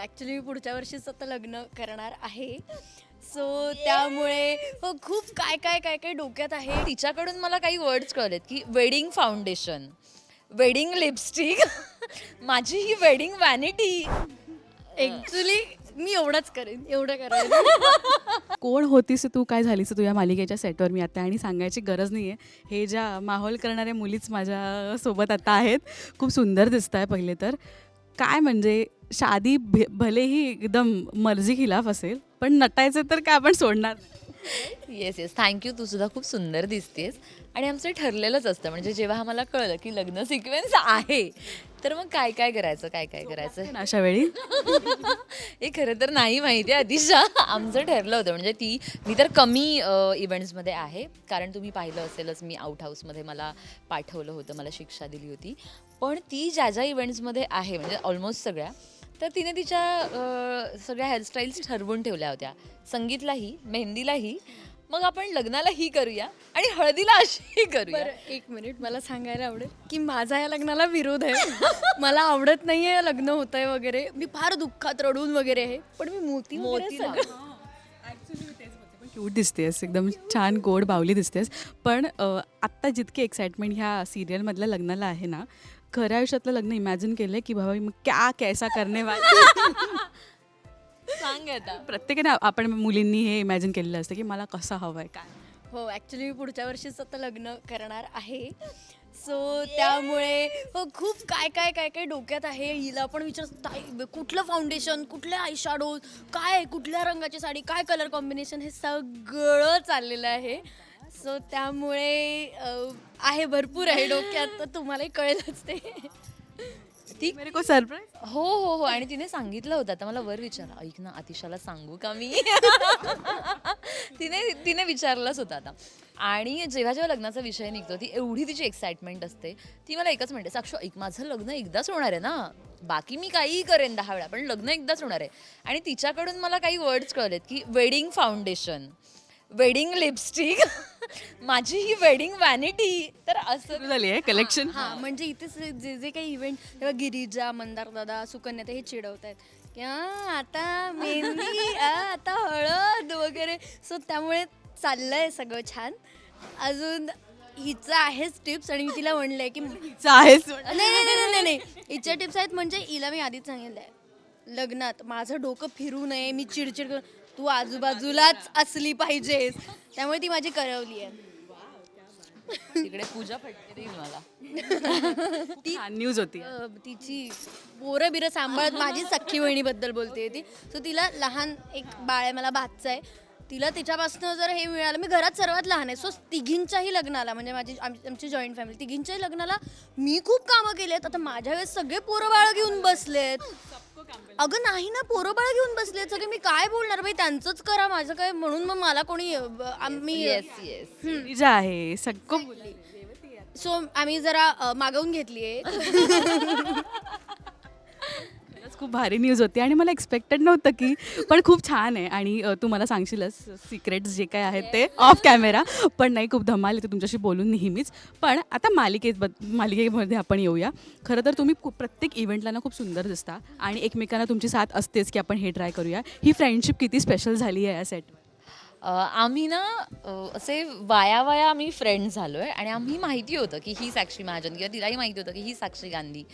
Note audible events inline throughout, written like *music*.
Actually मी पुढच्या वर्षीच आता लग्न करणार आहे. सो त्यामुळे हो खूप काय काय काय काय डोक्यात आहे. तिच्याकडून मला काही वर्ड्स कळलेत की वेडिंग फाउंडेशन वेडिंग लिपस्टिक माझी ही वेडिंग वॅनिटी ॲक्च्युली मी एवढंच करेन एवढं करायचं *laughs* कोण होतीस तू? काय झालीस तू या मालिकेच्या सेटवर मी आता आणि सांगायची गरज नाही आहे हे ज्या माहोल करणाऱ्या मुलीच माझ्या सोबत आता आहेत. खूप सुंदर दिसत आहे पहिले तर. काय म्हणजे शादी भे भलेही एकदम मर्जी खिलाफ असेल पण नटायचं तर काय आपण सोडणार. येस येस थँक्यू तू सुद्धा खूप सुंदर दिसतेस. आणि आमचं ठरलेलंच असतं. म्हणजे जेव्हा आम्हाला कळलं की लग्न सिक्वेन्स आहे तर मग काय काय करायचं काय काय करायचं? अशा वेळी? हे खरं तर नाही माहिती आहे अतिशा आमचं ठरलं होतं. म्हणजे ती मी तर कमी इव्हेंट्समध्ये आहे. कारण तुम्ही पाहिलं असेलच मी आउट हाऊसमध्ये मला पाठवलं होतं मला शिक्षा दिली होती. पण ती ज्या ज्या इव्हेंट्समध्ये आहे म्हणजे ऑलमोस्ट सगळ्या तर तिने तिच्या सगळ्या हेअरस्टाईल्स ठरवून ठेवल्या होत्या. संगीतलाही मेहंदीलाही. मग आपण लग्नालाही करूया आणि हळदीला अशीही करूया एक मिनिट मला सांगायला आवडेल की माझा या लग्नाला विरोध आहे. मला आवडत नाही आहे लग्न होत आहे वगैरे. मी फार दुःखात रडून वगैरे आहे. पण मी मोती मोती क्यूट दिसतेस. एकदम छान गोड बावली दिसतेस. पण आत्ता जितकी एक्साइटमेंट ह्या सिरियलमधल्या लग्नाला आहे ना खऱ्या आयुष्यातलं लग्न इमॅजिन केलं की बाबा मग क्या कैसा करणे वाला सांग आता. प्रत्येकाने आपण मुलींनी हे इमॅजिन केलेलं असतं की मला कसं हवं आहे काय. हो ॲक्च्युली मी पुढच्या वर्षीच आता लग्न करणार आहे. सो त्यामुळे हो खूप काय काय काय काय डोक्यात आहे. हिला पण विचार कुठलं फाउंडेशन कुठले आय काय कुठल्या रंगाची साडी? काय कलर कॉम्बिनेशन हे सगळं चाललेलं आहे. सो त्यामुळे अं, आहे भरपूर आहे डोक्यात तर तुम्हालाही कळेलच ते. ती? मेरे को सरप्राईज हो हो हो. आणि तिने सांगितलं होतं आता मला वर विचारलं ऐक ना आतिशाला सांगू का मी? *laughs* तिने तिने विचारलंच होतं आता. आणि जेव्हा जेव्हा लग्नाचा विषय निघतो ती एवढी तिची एक्साइटमेंट असते. ती मला एकच म्हणते साक्षू ऐक माझं लग्न एकदाच होणार आहे ना? बाकी मी काहीही करेन दहा वेळा पण लग्न एकदाच होणार आहे. आणि तिच्याकडून मला काही वर्ड्स कळलेत की वेडिंग फाउंडेशन वेडिंग लिपस्टिक माझी ही वेडिंग वॅनिटी तर असं झाली आहे कलेक्शन हा म्हणजे इथे स- जे जे काही इव्हेंट तेव्हा गिरिजा मंदार दादा सुकन्या ते हे चिडवत आहेत. की "आ, आता मेहंदी *laughs* आ, आता हळद वगैरे. सो त्यामुळे चाललंय सगळं छान. अजून हिचं आहेच टिप्स आणि मी तिला म्हणलंय की नाही नाही नाही नाही, नाही नाही. हिच्या टिप्स आहेत म्हणजे हिला मी आधीच सांगितलंय. लग्नात माझं डोकं फिरू नये मी चिडचिड कर तू आजूबाजूलाच असली पाहिजेस. त्यामुळे ती माझी करवली आहे. तिकडे पूजा देईल मला. *laughs* छान न्यूज होती. अ, तिची पोरं बिरं सांभाळत माझी सख्खी बहिणीबद्दल बोलते ती. सो तिला लहान एक बाळ आहे मला भातचं आहे. तिला तिच्यापासून जर हे मिळालं मी घरात सर्वात लहान आहे. सो तिघींच्याही लग्नाला म्हणजे माझी आम- आमची जॉईंट फॅमिली तिघींच्याही लग्नाला मी खूप कामं केली आहेत आता माझ्या वेळेस सगळे पोरं बाळ घेऊन बसलेत. अगं नाही ना पोरं बाळ घेऊन बसलेत. सगळे मी काय बोलणार बाई? त्यांचंच करा माझं काय? म्हणून मग मला कोणी अ, आम्ही येस येस जी आहे सगळं सो आम्ही जरा अ, मागवून घेतली आहे *laughs* खूप भारी न्यूज होती आणि मला एक्सपेक्टेड नव्हतं की पण खूप छान आहे. आणि अ, तू मला सांगशीलच सिक्रेट्स जे काय आहेत ते ऑफ कॅमेरा पण नाही खूप धमाल येते तुमच्याशी बोलून नेहमीच. पण आता मालिकेत मालिकेमध्ये आपण येऊया. खरं तर तुम्ही खूप प्रत्येक इव्हेंटला ना खूप सुंदर दिसता. आणि एकमेकांना तुमची साथ असतेच की आपण हे ट्राय करूया. ही फ्रेंडशिप किती स्पेशल झाली आहे या सेट अ, आम्ही ना अ, असे वाया वाया आम्ही फ्रेंड झालो आहे आणि आम्ही माहिती होतं की ही साक्षी महाजन किंवा तिलाही माहिती होतं की ही साक्षी गांधी.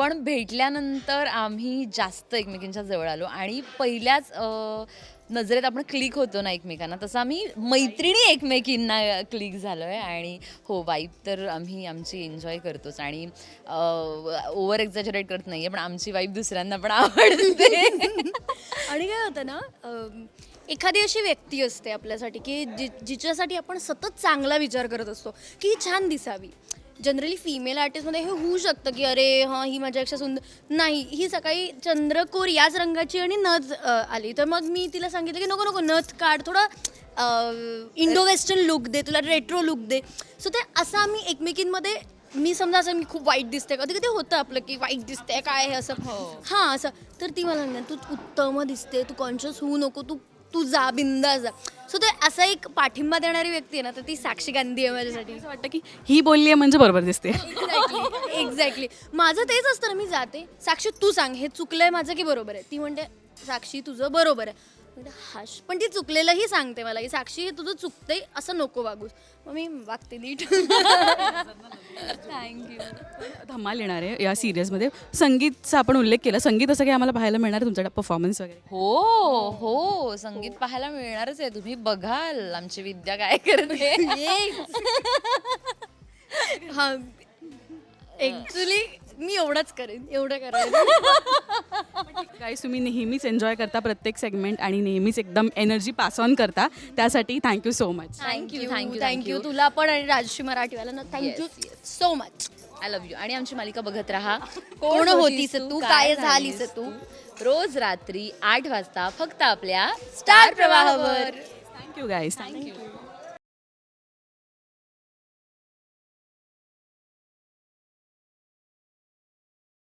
पण भेटल्यानंतर आम्ही जास्त एकमेकींच्या जवळ आलो आणि पहिल्याच अ, नजरेत आपण क्लिक होतो ना एकमेकांना. तसं आम्ही मैत्रिणी एकमेकींना क्लिक झालो आहे आणि हो वाईफ तर आम्ही आमची एन्जॉय करतोच आणि ओव्हर एक्झॅजरेट करत नाही आहे पण आमची वाईफ दुसऱ्यांना पण आवडते. *laughs* आणि काय होतं ना अम, एखादी अशी व्यक्ती असते आपल्यासाठी की जि जिच्यासाठी आपण सतत चांगला विचार करत असतो की ही छान दिसावी. जनरली फिमेल आर्टिस्टमध्ये हे होऊ शकतं की अरे हां ही माझ्यापेक्षा सुंदर. नाही ही सकाळी चंद्रकोर याच रंगाची आणि नथ अ, आली. तर मग मी तिला सांगितलं की नको नको नथ काढ थोडं इंडो वेस्टर्न लुक दे तुला रेट्रो लुक दे. सो ते असं आम्ही एकमेकींमध्ये मी समजा असं मी खूप वाईट दिसते कधी कधी होतं आपलं की वाईट दिसते काय हे असं. हां. असं. तर ती मला म्हणते तू उत्तम दिसते तू कॉन्शियस होऊ नको तू तू जा बिंदा जा. सो ते असा एक पाठिंबा देणारी व्यक्ती आहे ना तर ती साक्षी गांधी आहे माझ्यासाठी. असं वाटतं की ही बोलली आहे म्हणजे बरोबर दिसते. एक्झॅक्टली एक्झॅक्टली माझं तेच असतं ना मी जाते. साक्षी तू सांग हे चुकलंय माझं की बरोबर आहे? ती म्हणते साक्षी तुझं बरोबर आहे. हाश. पण ती चुकलेलंही सांगते मला की साक्षी हे तुझं चुकतंय असं नको वागूस. मग मी वागते नीट. थँक्यू धमाल येणार आहे या सिरियसमध्ये. संगीतचा आपण उल्लेख केला. संगीत असं काही आम्हाला पाहायला मिळणार आहे तुमच्याकडे परफॉर्मन्स वगैरे? हो हो. संगीत पाहायला मिळणारच आहे. तुम्ही बघाल आमची विद्या काय करते. *laughs* हा. ऍक्च्युली मी एवढंच करेन एवढं करायचं गाईस *laughs* तुम्ही नेहमीच एन्जॉय करता प्रत्येक सेगमेंट आणि नेहमीच एकदम एनर्जी पास ऑन करता. त्यासाठी thank you so much thank you thank you thank you thank you तुला पण आणि राजश्री मराठीवाला ना thank you so much I love you आणि आमची मालिका बघत राहा. *laughs* कोण होतीस तू, काय झालीस तू? रोज रात्री आठ वाजता फक्त आपल्या स्टार प्रवाहावर. Thank you guys thank you